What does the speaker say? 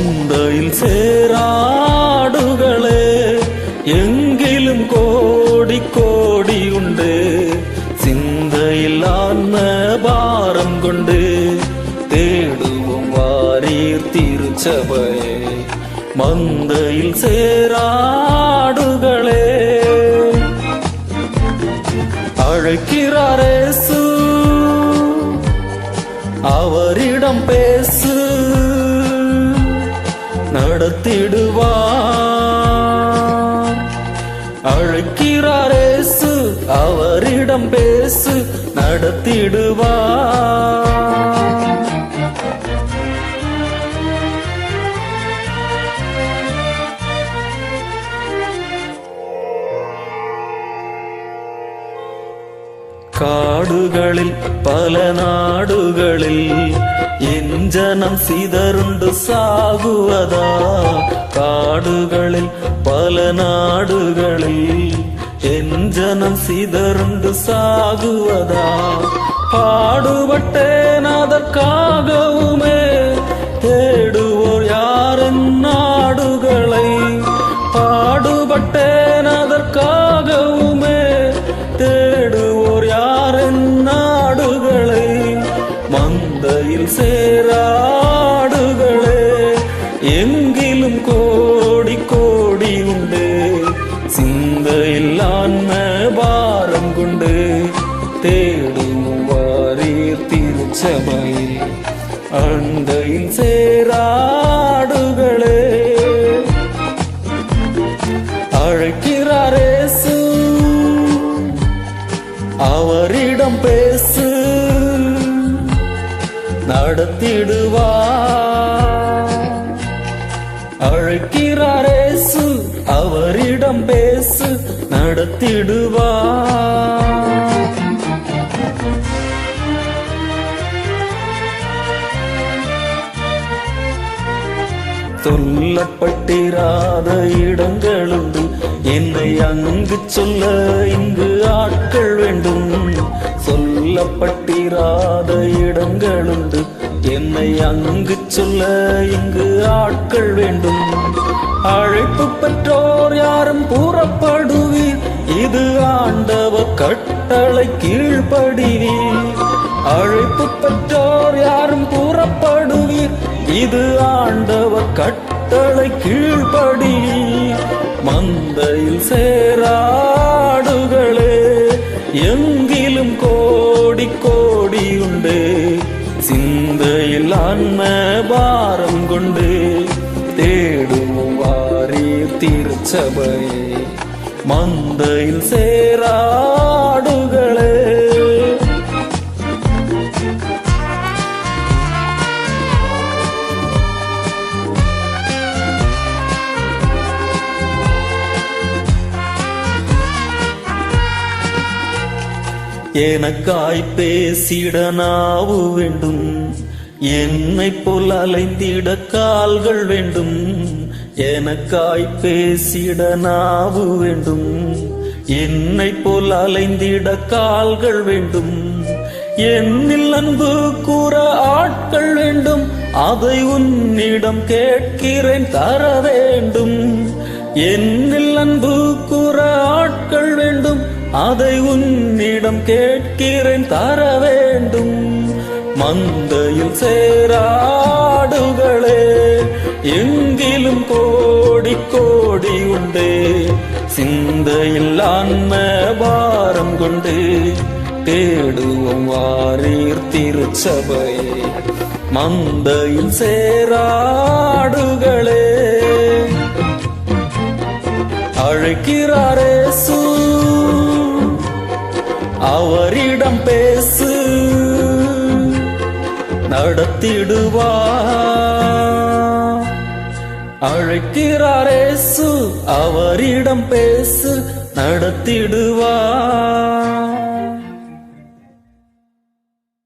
மந்தையில் சேராடுகளே எங்கிலும் கோடி கோடி உண்டு. சிந்தையில் ஆன்ம பாரம் கொண்டு தேடுவோம் வாரீர் திருச்சபையே. மந்தையில் சேராடுகளே அழைக்கிறாரேசு அவரிடம் பேசு. நடத்திடுவார். அழைக்கிறாரேசு அவரிடம் பேசு நடத்திடுவார். காடுகளில் பல நாடுகளில் என் ஜனம் சிதறுண்டு சாகுவதா? காடுகளில் பல நாடுகளில் என் ஜனம் சிதறுண்டு சாகுவதா? பாடுபட்டேன் சிந்தையில் இல்லான்ம பாரம் கொண்டு தேடும் வாரீர் திருச்சபையில். அண்டையில் சேராடுகளே அழைக்கிறாரே அவரிடம் பேசு நடத்திடுவார் அழைக்கிறாரேசு அவரிடம் பேசு நடத்திடுவார் சொல்லப்பட்டிராத இடங்களுண்டு என்னை அங்கு சொல்ல இங்கு ஆட்கள் வேண்டும். சொல்லப்பட்டிராத இடங்களுண்டு என்னை அங்கு சொல்ல இங்கு ஆட்கள் வேண்டும். அழைப்பு பெற்றோர் யாரும் கூறப்படுவீர். இது ஆண்டவ கட்டளை கீழ்ப்படிவீர். அழைப்பு பெற்றோர் யாரும் கூறப்படுவீர். இது ஆண்டவ கட்டளை கீழ்ப்படி மந்தையில் சே சிந்தையில் பாரம் கொண்டு தேடும் வாரே திருச்சபையே. மந்தையில் சேராடுகளே. எனக்காய் பேசிட நாவு வேண்டும். என்னை போல் அலைந்திட கால்கள் வேண்டும். எனக்காய் பேசிட நாவு வேண்டும். என்னை போல் அலைந்திட கால்கள் வேண்டும். என்னில் அன்பு கூற ஆட்கள் வேண்டும். அதை உன்னிடம் கேட்கிறேன் தர வேண்டும். என்னில் அன்பு கூற ஆட்கள் வேண்டும். அதை உன்னிடம் கேட்கிறேன் தர வேண்டும். மந்தையில் சேராடுகளே எங்கிலும் கோடி கோடி உண்டு. சிந்தையில் ஆன்ம பாரம் கொண்டு தேடுவோம் வாரீர் திருச்சபையே. மந்தையில் சேராடுகளே அழைக்கிறாரே சூ. அவரிடம் பேசு. நடத்திடுவார் அழைக்கிறாரேசு அவரிடம் பேசு நடத்திடுவார்